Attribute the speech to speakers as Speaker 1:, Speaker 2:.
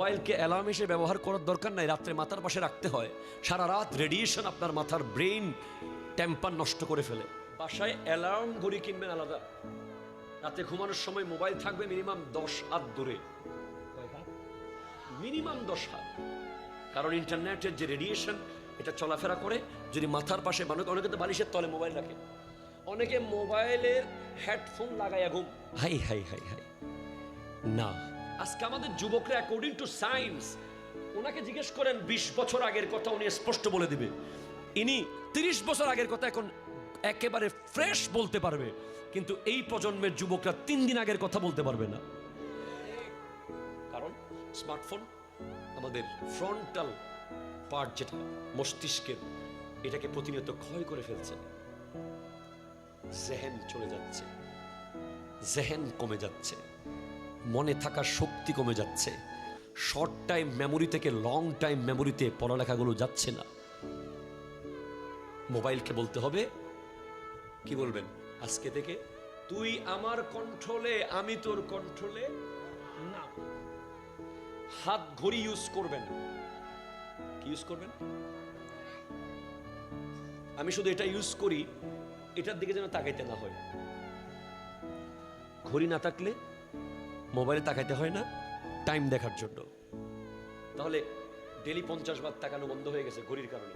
Speaker 1: মোবাইলকে alarm হিসেবে ব্যবহার করার দরকার নাই, রাত্রে মাথার পাশে রাখতে হয়। সারা রাত রেডিয়েশন আপনার মাথার ব্রেইন টেম্পার নষ্ট করে ফেলে। বাসায় অ্যালার্ম ঘড়ি কিনবেন আলাদা। রাতে ঘুমানোর সময় মোবাইল থাকবে মিনিমাম দশ হাত দূরে। মিনিমাম দশ হাত। কারণ ইন্টারনেটের যে রেডিয়েশন, এটা চলাফেরা করে, যদি মাথার পাশে মানুষ, অনেকে তো বালিশের তলে মোবাইল রাখে। অনেকে মোবাইলের হেডফোন লাগায় ঘুম। Hi hi hi hi. না আজকে আমাদের যুবকরা অ্যাকর্ডিং টু সায়েন্স ওনাকে জিজ্ঞেস করেন, বিশ বছর আগের কথা উনি স্পষ্ট বলে দিবে। ইনি তিরিশ বছর আগের কথা এখন একেবারে ফ্রেশ বলতে পারবে, কিন্তু এই প্রজন্মের যুবকরা তিন দিন আগের কথা বলতে পারবে না। কারণ স্মার্টফোন আমাদের ফ্রন্টাল পার্ট যেটা, মস্তিষ্কের, এটাকে প্রতিনিয়ত ক্ষয় করে ফেলছে। জেহেন চলে যাচ্ছে। জেহেন কমে যাচ্ছে। মনে থাকার শক্তি কমে যাচ্ছে। শর্ট টাইম মেমোরি থেকে লং টাইম মেমোরিতে পড়ালেখাগুলো যাচ্ছে না। মোবাইলকে বলতে হবে? কি বলবেন? আজকে থেকে? তুই আমার কন্ট্রোলে আমি তোর কন্ট্রোলে না। হাত ঘড়ি ইউজ করবেন। কি ইউজ করবেন? আমি শুধু এটা ইউজ করি, এটার দিকে যেন তাকাইতে না হয়। ঘড়ি না থাকলে মোবাইলে তাকাইতে হয় না, টাইম দেখার জন্য। তাহলে ডেলি পঞ্চাশ বার তাকানো বন্ধ হয়ে গেছে ঘড়ির কারণে।